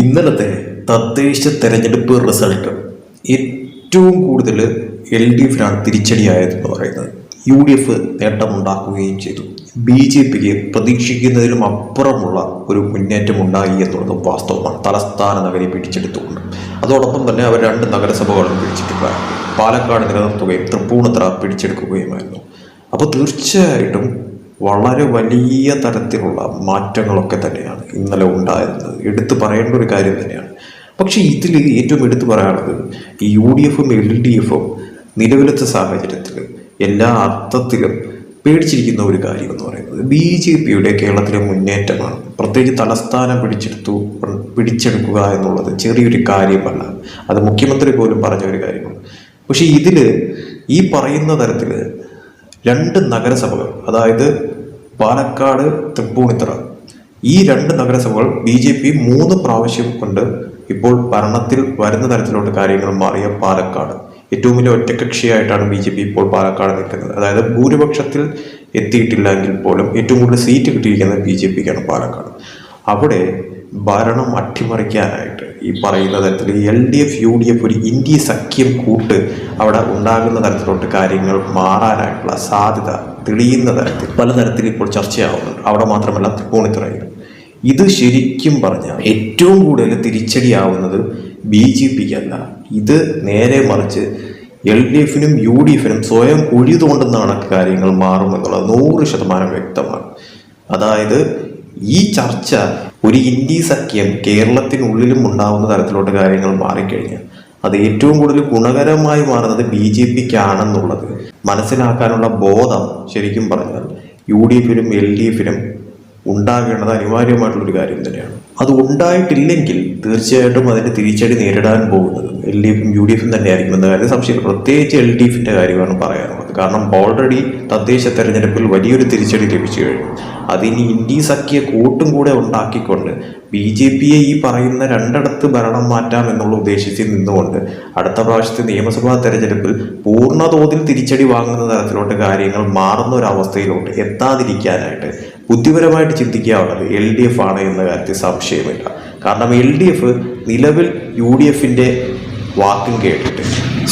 ഇന്നലത്തെ തദ്ദേശ തെരഞ്ഞെടുപ്പ് റിസൾട്ട് ഏറ്റവും കൂടുതൽ എൽ ഡി എഫിനാണ് തിരിച്ചടിയായതെന്ന് പറയുന്നത്. യു ഡി എഫ് നേട്ടമുണ്ടാക്കുകയും ചെയ്തു. ബി ജെ പിക്ക് പ്രതീക്ഷിക്കുന്നതിലും അപ്പുറമുള്ള ഒരു മുന്നേറ്റം ഉണ്ടായി എന്നുള്ളത് വാസ്തവമാണ്. തലസ്ഥാന നഗരി പിടിച്ചെടുത്തുകൊണ്ട്. അതോടൊപ്പം തന്നെ അവർ രണ്ട് നഗരസഭകളും പിടിച്ചെടുക്കുകയാണ് പാലക്കാട് നിലനിർത്തുകയും തൃപ്പൂണിത്തറ പിടിച്ചെടുക്കുകയുമായിരുന്നു. അപ്പോൾ തീർച്ചയായിട്ടും വളരെ വലിയ തരത്തിലുള്ള മാറ്റങ്ങളൊക്കെ തന്നെയാണ് ഇന്നലെ ഉണ്ടായിരുന്നത്. എടുത്തു പറയേണ്ട ഒരു കാര്യം തന്നെയാണ്. പക്ഷേ ഇതിൽ ഏറ്റവും എടുത്തു പറയാനുള്ളത് ഈ യു ഡി എഫും എൽ ഡി എഫും നിലവിലത്തെ സാഹചര്യത്തിൽ എല്ലാ അർത്ഥത്തിലും പേടിച്ചിരിക്കുന്ന ഒരു കാര്യം എന്ന് പറയുന്നത് ബി ജെ പിയുടെ കേരളത്തിലെ മുന്നേറ്റമാണ്. പ്രത്യേകിച്ച് തലസ്ഥാനം പിടിച്ചെടുത്തു പിടിച്ചെടുക്കുക എന്നുള്ളത് ചെറിയൊരു കാര്യമല്ല. അത് മുഖ്യമന്ത്രി പോലും പറഞ്ഞ ഒരു കാര്യമാണ്. പക്ഷേ ഇതിൽ ഈ പറയുന്ന തരത്തിൽ രണ്ട് നഗരസഭകൾ അതായത് പാലക്കാട് തൃപ്പൂണിത്തറ. ഈ രണ്ട് നഗരസഭകൾ ബി ജെ പി മൂന്ന് പ്രാവശ്യം കൊണ്ട് ഇപ്പോൾ ഭരണത്തിൽ വരുന്ന തരത്തിലോട്ട് കാര്യങ്ങൾ മാറിയ പാലക്കാട്. ഏറ്റവും വലിയ ഒറ്റകക്ഷിയായിട്ടാണ് ബി ജെ പി ഇപ്പോൾ പാലക്കാട് നിൽക്കുന്നത്. അതായത് ഭൂരിപക്ഷത്തിൽ എത്തിയിട്ടില്ല എങ്കിൽ പോലും ഏറ്റവും കൂടുതൽ സീറ്റ് കിട്ടിയിരിക്കുന്നത് ബി ജെ പിക്കാണ് പാലക്കാട്. അവിടെ ഭരണം അട്ടിമറിക്കാനായിട്ട് ഈ പറയുന്ന തരത്തിൽ L D F U D F ഒരു ഇന്ത്യ സഖ്യം കൂട്ട് അവിടെ ഉണ്ടാകുന്ന തരത്തിലോട്ട് കാര്യങ്ങൾ മാറാനായിട്ടുള്ള സാധ്യത തെളിയുന്ന തരത്തിൽ പലതരത്തിൽ ഇപ്പോൾ ചർച്ചയാവുന്നുണ്ട്. അവിടെ മാത്രമല്ല തൃപ്പൂണിത്തുറയിൽ ഇത് ശരിക്കും പറഞ്ഞാൽ ഏറ്റവും കൂടുതൽ തിരിച്ചടിയാവുന്നത് ബി ജെ പിക്കല്ല. ഇത് നേരെ മറിച്ച് എൽ ഡി എഫിനും യു ഡി എഫിനും സ്വയം ഒഴിതുകൊണ്ടെന്നാണ് കാര്യങ്ങൾ മാറുമെന്നുള്ളത് നൂറ് ശതമാനം വ്യക്തമാണ്. അതായത് ഈ ചർച്ച ഒരു ഇന്ത്യ സഖ്യം കേരളത്തിനുള്ളിലും ഉണ്ടാവുന്ന തരത്തിലോട്ട് കാര്യങ്ങൾ മാറിക്കഴിഞ്ഞാൽ അത് ഏറ്റവും കൂടുതൽ ഗുണകരമായി മാറുന്നത് ബി ജെ പിക്കാണെന്നുള്ളത് മനസ്സിലാക്കാനുള്ള ബോധം ശരിക്കും പറഞ്ഞാൽ യു ഡി എഫിലും എൽ ഡി എഫിനും ഉണ്ടാകേണ്ടത് അനിവാര്യമായിട്ടുള്ളൊരു കാര്യം തന്നെയാണ്. അത് ഉണ്ടായിട്ടില്ലെങ്കിൽ തീർച്ചയായിട്ടും അതിന്റെ തിരിച്ചടി നേരിടാൻ പോകുന്നത് എൽ ഡി എഫും യു ഡി എഫും തന്നെയായിരിക്കും എന്ന കാര്യം സംശയം പ്രത്യേകിച്ച് എൽ ഡി എഫിന്റെ കാര്യമാണ് പറയാനുള്ളത്. കാരണം ഓൾറെഡി തദ്ദേശ തെരഞ്ഞെടുപ്പിൽ വലിയൊരു തിരിച്ചടി ലഭിച്ചു കഴിഞ്ഞു. അതിനി ഇന്ത്യ സഖ്യ കൂട്ടും കൂടെ ഉണ്ടാക്കിക്കൊണ്ട് ബി ജെ പിയെ ഈ പറയുന്ന രണ്ടിടത്ത് ഭരണം മാറ്റാം എന്നുള്ള ഉദ്ദേശത്തിൽ നിന്നുകൊണ്ട് അടുത്ത പ്രാവശ്യത്തെ നിയമസഭാ തെരഞ്ഞെടുപ്പിൽ പൂർണതോതിൽ തിരിച്ചടി വാങ്ങുന്ന തരത്തിലോട്ട് കാര്യങ്ങൾ മാറുന്ന ഒരു അവസ്ഥയിലോട്ട് എത്താതിരിക്കാനായിട്ട് ബുദ്ധിപരമായിട്ട് ചിന്തിക്കാവുന്നത് എൽ ഡി എഫ് ആണ് എന്ന കാര്യത്തിൽ സംശയമില്ല. കാരണം എൽ ഡി എഫ് നിലവിൽ യു ഡി എഫിന്റെ വാക്കും കേട്ടിട്ട്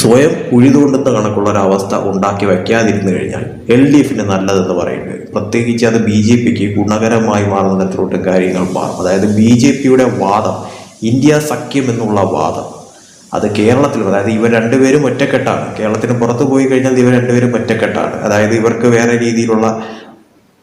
സ്വയം ഉഴുതുകൊണ്ടെന്ന കണക്കുള്ള ഒരു ഉണ്ടാക്കി വയ്ക്കാതിരുന്നു കഴിഞ്ഞാൽ എൽ ഡി എഫിന് നല്ലതെന്ന് പറയുന്നത് പ്രത്യേകിച്ച് അത് ബി ജെ പിക്ക് ഗുണകരമായി മാറുന്ന തരത്തിലോട്ട് കാര്യങ്ങൾ മാറും. അതായത് ബി ജെ പിയുടെ വാദം ഇന്ത്യ സഖ്യം എന്നുള്ള വാദം അത് കേരളത്തിൽ അതായത് ഇവർ രണ്ടുപേരും ഒറ്റക്കെട്ടാണ്. കേരളത്തിന് പുറത്തു പോയി കഴിഞ്ഞാൽ ഇവർ രണ്ടുപേരും ഒറ്റക്കെട്ടാണ്. അതായത് ഇവർക്ക് വേറെ രീതിയിലുള്ള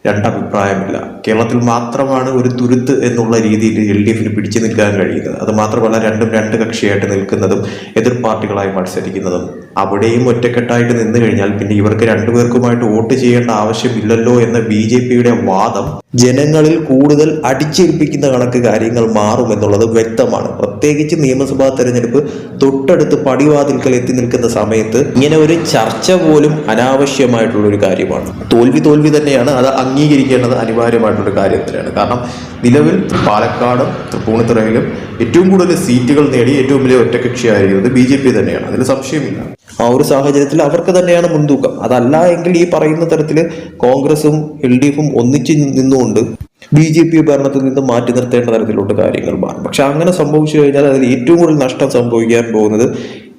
രണ്ടഭിപ്രായമില്ല. കേരളത്തിൽ മാത്രമാണ് ഒരു തുരുത്ത് എന്നുള്ള രീതിയിൽ എൽ ഡി എഫിന് പിടിച്ചു നിൽക്കാൻ കഴിയുന്നത്. അത് മാത്രമല്ല രണ്ടും രണ്ട് കക്ഷിയായിട്ട് നിൽക്കുന്നതും എതിർ പാർട്ടികളായി മത്സരിക്കുന്നതും അവിടെയും ഒറ്റക്കെട്ടായിട്ട് നിന്നു കഴിഞ്ഞാൽ പിന്നെ ഇവർക്ക് രണ്ടുപേർക്കുമായിട്ട് വോട്ട് ചെയ്യേണ്ട ആവശ്യമില്ലല്ലോ എന്ന ബി ജെ പിയുടെ വാദം ജനങ്ങളിൽ കൂടുതൽ അടിച്ചേൽപ്പിക്കുന്ന കണക്ക് കാര്യങ്ങൾ മാറുമെന്നുള്ളത് വ്യക്തമാണ്. പ്രത്യേകിച്ച് നിയമസഭാ തെരഞ്ഞെടുപ്പ് തൊട്ടടുത്ത് പടിവാതിൽക്കൽ എത്തി നിൽക്കുന്ന സമയത്ത് ഇങ്ങനെ ഒരു ചർച്ച പോലും അനാവശ്യമായിട്ടുള്ള ഒരു കാര്യമാണ്. തോൽവി തോൽവി തന്നെയാണ് അത് അംഗീകരിക്കേണ്ടത് അനിവാര്യമായിട്ടുള്ള കാര്യം തന്നെയാണ്. കാരണം നിലവിൽ പാലക്കാടും തൃപ്പൂണിത്തുറയിലും ഏറ്റവും കൂടുതൽ സീറ്റുകൾ നേടി ഏറ്റവും വലിയ ഒറ്റകക്ഷിയായിരിക്കുന്നത് ബി ജെ പി തന്നെയാണ്. അതിൽ സംശയമില്ല. ആ ഒരു സാഹചര്യത്തിൽ അവർക്ക് തന്നെയാണ് മുൻതൂക്കം. അതല്ല എങ്കിൽ ഈ പറയുന്ന തരത്തിൽ കോൺഗ്രസും എൽ ഡി എഫും ഒന്നിച്ച് നിന്നുകൊണ്ട് ബി ജെ പി ഭരണത്തിൽ നിന്ന് മാറ്റി നിർത്തേണ്ട തരത്തിലോട്ട് കാര്യങ്ങൾ മാറും പക്ഷെ അങ്ങനെ സംഭവിച്ചു കഴിഞ്ഞാൽ അതിൽ ഏറ്റവും കൂടുതൽ നഷ്ടം സംഭവിക്കാൻ പോകുന്നത്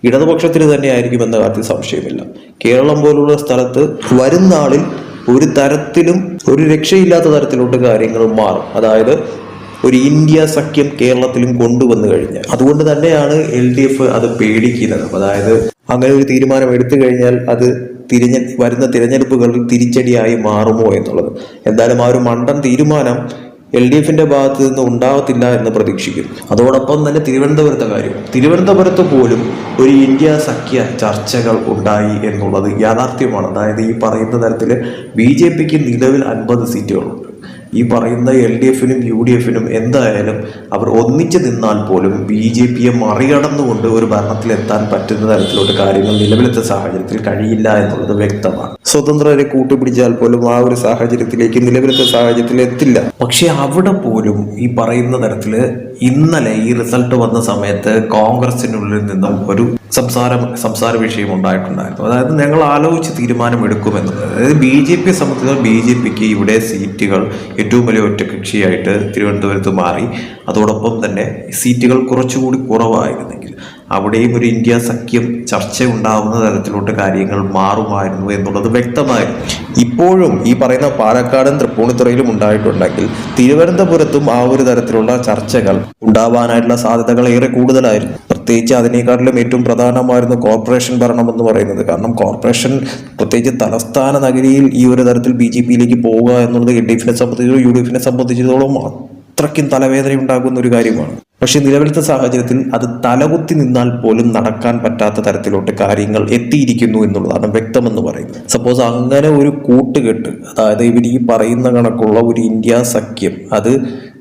ഇടതുപക്ഷത്തിന് തന്നെ ആയിരിക്കും എന്ന കാര്യത്തിൽ സംശയമില്ല. കേരളം പോലുള്ള സ്ഥലത്ത് വരും നാളിൽ ഒരു തരത്തിലും ഒരു രക്ഷയില്ലാത്ത തരത്തിലോട്ട് കാര്യങ്ങൾ മാറും. അതായത് ഒരു ഇന്ത്യ സഖ്യം കേരളത്തിലും കൊണ്ടുവന്നു കഴിഞ്ഞാൽ. അതുകൊണ്ട് തന്നെയാണ് എൽ ഡി എഫ് അത് പേടിക്കുന്നത്. അതായത് അങ്ങനെ ഒരു തീരുമാനം എടുത്തു കഴിഞ്ഞാൽ അത് തിരിഞ്ഞ വരുന്ന തിരഞ്ഞെടുപ്പുകളിൽ തിരിച്ചടിയായി മാറുമോ എന്നുള്ളത്. എന്തായാലും ആ ഒരു മണ്ടൻ തീരുമാനം എൽ ഡി എഫിന്റെ ഭാഗത്ത് നിന്ന് ഉണ്ടാകത്തില്ല എന്ന് പ്രതീക്ഷിക്കും അതോടൊപ്പം തന്നെ തിരുവനന്തപുരത്തെ കാര്യം. തിരുവനന്തപുരത്ത് പോലും ഒരു ഇന്ത്യ സഖ്യ ചർച്ചകൾ ഉണ്ടായി എന്നുള്ളത് യാഥാർത്ഥ്യമാണ്. അതായത് ഈ പറയുന്ന തരത്തിൽ ബി ജെ പിക്ക് നിലവിൽ അൻപത് സീറ്റുകളുണ്ട്. ഈ പറയുന്ന എൽ ഡി എഫിനും യു ഡി എഫിനും എന്തായാലും അവർ ഒന്നിച്ചു നിന്നാൽ പോലും ബി ജെ പിയെ മറികടന്നുകൊണ്ട് ഒരു ഭരണത്തിൽ എത്താൻ പറ്റുന്ന തരത്തിലോട്ട് കാര്യങ്ങൾ നിലവിലത്തെ സാഹചര്യത്തിൽ കഴിയില്ല എന്നുള്ളത് വ്യക്തമാണ്. സ്വതന്ത്രരെ കൂട്ടുപിടിച്ചാൽ പോലും ആ ഒരു സാഹചര്യത്തിലേക്ക് നിലവിലത്തെ സാഹചര്യത്തിൽ എത്തില്ല. പക്ഷേ അവിടെ പോലും ഈ പറയുന്ന തരത്തിൽ ഇന്നലെ ഈ റിസൾട്ട് വന്ന സമയത്ത് കോൺഗ്രസിനുള്ളിൽ നിന്നും ഒരു സംസാര സംസാര വിഷയം ഉണ്ടായിട്ടുണ്ടായിരുന്നു. അതായത് ഞങ്ങൾ ആലോചിച്ച് തീരുമാനമെടുക്കുമെന്നുള്ളത്. അതായത് ബി ജെ പിയെ സംബന്ധിച്ച് ബി ജെ പിക്ക് ഇവിടെ സീറ്റുകൾ ഏറ്റവും വലിയ ഒറ്റകക്ഷിയായിട്ട് തിരുവനന്തപുരത്ത് മാറി. അതോടൊപ്പം തന്നെ സീറ്റുകൾ കുറച്ചുകൂടി കുറവായിരുന്നെങ്കിൽ അവിടെയും ഒരു ഇന്ത്യ സഖ്യം ചർച്ച ഉണ്ടാവുന്ന തരത്തിലോട്ട് കാര്യങ്ങൾ മാറുമായിരുന്നു എന്നുള്ളത് വ്യക്തമായി ഇപ്പോഴും ഈ പറയുന്ന പാലക്കാടും തൃപ്പൂണിത്തുറയിലും ഉണ്ടായിട്ടുണ്ടെങ്കിൽ തിരുവനന്തപുരത്തും ആ ഒരു തരത്തിലുള്ള ചർച്ചകൾ ഉണ്ടാവാനായിട്ടുള്ള സാധ്യതകൾ ഏറെ കൂടുതലായിരുന്നു. പ്രത്യേകിച്ച് അതിനേക്കാട്ടിലും ഏറ്റവും പ്രധാനമായിരുന്നു കോർപ്പറേഷൻ ഭരണം എന്ന് പറയുന്നത്. കാരണം കോർപ്പറേഷൻ പ്രത്യേകിച്ച് തലസ്ഥാന നഗരിയിൽ ഈ ഒരു തരത്തിൽ ബി ജെ പിയിലേക്ക് പോവുക എന്നുള്ളത് എൽ ഡി എഫിനെ സംബന്ധിച്ചോ യു ഡി എഫിനെ സംബന്ധിച്ചിടത്തോളം അത്രയ്ക്കും തലവേദന ഉണ്ടാകുന്ന ഒരു കാര്യമാണ്. പക്ഷെ നിലവിലത്തെ സാഹചര്യത്തിൽ അത് തലകുത്തി നിന്നാൽ പോലും നടക്കാൻ പറ്റാത്ത തരത്തിലോട്ട് കാര്യങ്ങൾ എത്തിയിരിക്കുന്നു എന്നുള്ളതാണ് വ്യക്തമെന്ന് പറയുന്നത്. സപ്പോസ് അങ്ങനെ ഒരു കൂട്ടുകെട്ട് അതായത് ഇവർ ഈ പറയുന്ന കണക്കുള്ള ഒരു ഇന്ത്യ സഖ്യം അത്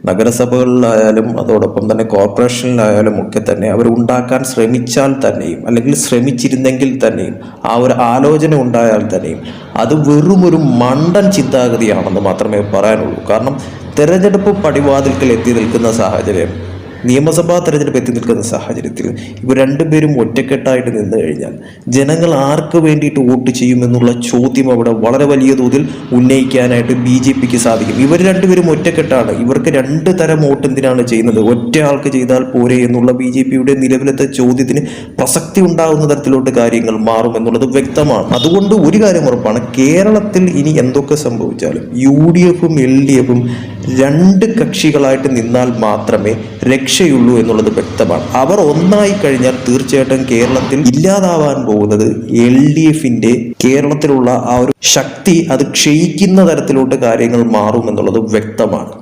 നഗരസഭകളിലായാലും അതോടൊപ്പം തന്നെ കോർപ്പറേഷനിലായാലും ഒക്കെ തന്നെ അവർ ഉണ്ടാക്കാൻ ശ്രമിച്ചാൽ തന്നെയും അല്ലെങ്കിൽ ശ്രമിച്ചിരുന്നെങ്കിൽ തന്നെയും ആ ഒരു ആലോചന ഉണ്ടായാൽ തന്നെയും അത് വെറും ഒരു മണ്ടൻ ചിന്താഗതിയാണെന്ന് മാത്രമേ പറയാനുള്ളൂ. കാരണം തെരഞ്ഞെടുപ്പ് പടിവാതിൽക്കൽ എത്തി നിൽക്കുന്ന സാഹചര്യം നിയമസഭാ തെരഞ്ഞെടുപ്പ് എത്തി നിൽക്കുന്ന സാഹചര്യത്തിൽ ഇവർ രണ്ടുപേരും ഒറ്റക്കെട്ടായിട്ട് നിന്ന് കഴിഞ്ഞാൽ ജനങ്ങൾ ആർക്ക് വേണ്ടിയിട്ട് വോട്ട് ചെയ്യുമെന്നുള്ള ചോദ്യം അവിടെ വളരെ വലിയ തോതിൽ ഉന്നയിക്കാനായിട്ട് ബി ജെ പിക്ക് സാധിക്കും. ഇവർ രണ്ടുപേരും ഒറ്റക്കെട്ടാണ്. ഇവർക്ക് രണ്ട് തരം വോട്ട് എന്തിനാണ് ചെയ്യുന്നത്? ഒറ്റ ആൾക്ക് ചെയ്താൽ പോരെ എന്നുള്ള ബി ജെ പിയുടെ നിലവിലത്തെ ചോദ്യത്തിന് പ്രസക്തി ഉണ്ടാകുന്ന തരത്തിലോട്ട് കാര്യങ്ങൾ മാറും എന്നുള്ളത് വ്യക്തമാണ്. അതുകൊണ്ട് ഒരു കാര്യം ഉറപ്പാണ്. കേരളത്തിൽ ഇനി എന്തൊക്കെ സംഭവിച്ചാലും യു ഡി എഫും എൽ ഡി എഫും രണ്ട് കക്ഷികളായിട്ട് നിന്നാൽ മാത്രമേ രക്ഷയുള്ളൂ എന്നുള്ളത് വ്യക്തമാണ്. അവർ ഒന്നായി കഴിഞ്ഞാൽ തീർച്ചയായിട്ടും കേരളത്തിൽ ഇല്ലാതാവാൻ പോകുന്നത് എൽ ഡി എഫിന്റെ കേരളത്തിലുള്ള ആ ഒരു ശക്തി അത് ക്ഷയിക്കുന്ന തരത്തിലോട്ട് കാര്യങ്ങൾ മാറും എന്നുള്ളത് വ്യക്തമാണ്.